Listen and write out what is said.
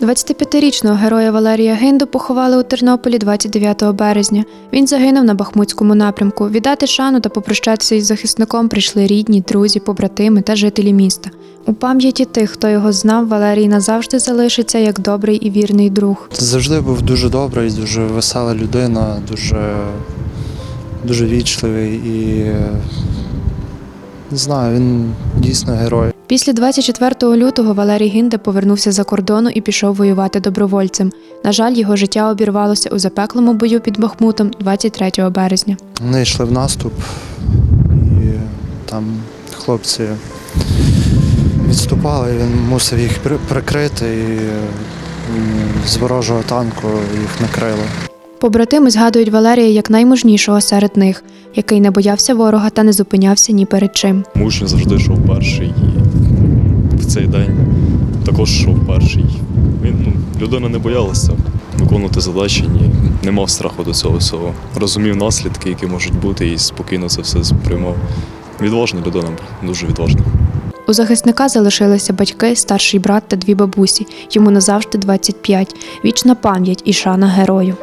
25-річного героя Валерія Гинду поховали у Тернополі 29 березня. Він загинув на Бахмутському напрямку. Віддати шану та попрощатися із захисником прийшли рідні, друзі, побратими та жителі міста. У пам'яті тих, хто його знав, Валерій назавжди залишиться як добрий і вірний друг. Завжди був дуже добрий, дуже весела людина, дуже, дуже вічливий і не знаю, він дійсно герой. Після 24 лютого Валерій Гинда повернувся за кордону і пішов воювати добровольцем. На жаль, його життя обірвалося у запеклому бою під Бахмутом 23 березня. Вони йшли в наступ, і там хлопці відступали, він мусив їх при- прикрити і з ворожого танку їх накрили. Побратими згадують Валерія як наймужнішого серед них, який не боявся ворога та не зупинявся ні перед чим. Мужньо завжди йшов перший і в цей день також йшов перший. Він ну, людина не боялася виконувати задачі, ні, не мав страху до цього всього. Розумів наслідки, які можуть бути, і спокійно це все сприймав. Відважна людина, дуже відважна. У захисника залишилися батьки, старший брат та дві бабусі. Йому назавжди 25. Вічна пам'ять і шана герою.